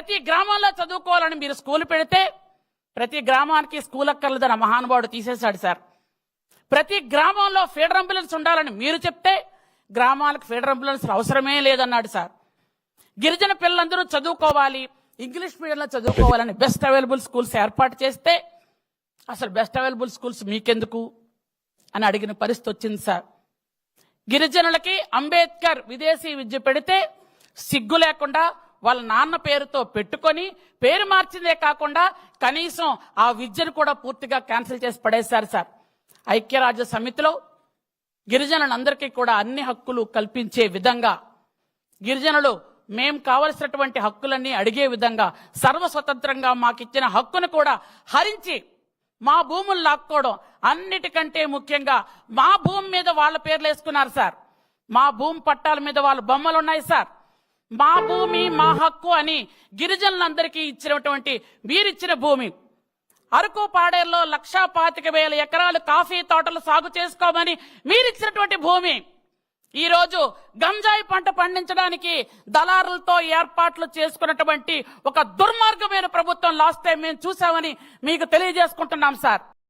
ప్రతి గ్రామాల్లో చదువుకోవాలని మీరు స్కూల్ పెడితే ప్రతి గ్రామానికి స్కూల్ అక్కర్లేదని మహానుభావుడు తీసేశాడు సార్. ప్రతి గ్రామంలో ఫీడర్ అంబులెన్స్ ఉండాలని మీరు చెప్తే గ్రామాలకు ఫీడర్ అంబులెన్స్ అవసరమే లేదన్నాడు సార్. గిరిజన పిల్లలందరూ చదువుకోవాలి ఇంగ్లీష్ మీడియంలో చదువుకోవాలని బెస్ట్ అవైలబుల్ స్కూల్స్ ఏర్పాటు చేస్తే అసలు బెస్ట్ అవైలబుల్ స్కూల్స్ మీకెందుకు అని అడిగిన పరిస్థితి వచ్చింది సార్. గిరిజనులకి అంబేద్కర్ విదేశీ విద్య పెడితే సిగ్గు లేకుండా వాళ్ళ నాన్న పేరుతో పెట్టుకొని పేరు మార్చిందే కాకుండా కనీసం ఆ విద్యను కూడా పూర్తిగా క్యాన్సిల్ చేసి పడేశారు సార్. ఐక్యరాజ్య సమితిలో గిరిజనులందరికీ కూడా అన్ని హక్కులు కల్పించే విధంగా గిరిజనులు మేం కావలసినటువంటి హక్కులన్నీ అడిగే విధంగా సర్వస్వతంత్రంగా మాకిచ్చిన హక్కును కూడా హరించి మా భూములు లాక్కోవడం అన్నిటికంటే ముఖ్యంగా మా భూమి మీద వాళ్ళ పేర్లు వేసుకున్నారు సార్. మా భూమి పట్టాల మీద వాళ్ళ బొమ్మలు ఉన్నాయి సార్. మా భూమి మా హక్కు అని గిరిజనులందరికీ ఇచ్చినటువంటి మీరిచ్చిన భూమి. అరకు పాడేరులో లక్షా పాతిక వేల ఎకరాలు కాఫీ తోటలు సాగు చేసుకోమని మీరిచ్చినటువంటి భూమి. ఈరోజు గంజాయి పంట పండించడానికి దళారులతో ఏర్పాట్లు చేసుకున్నటువంటి ఒక దుర్మార్గమైన ప్రభుత్వం లాస్ట్ టైం మేము చూసామని మీకు తెలియజేసుకుంటున్నాం సార్.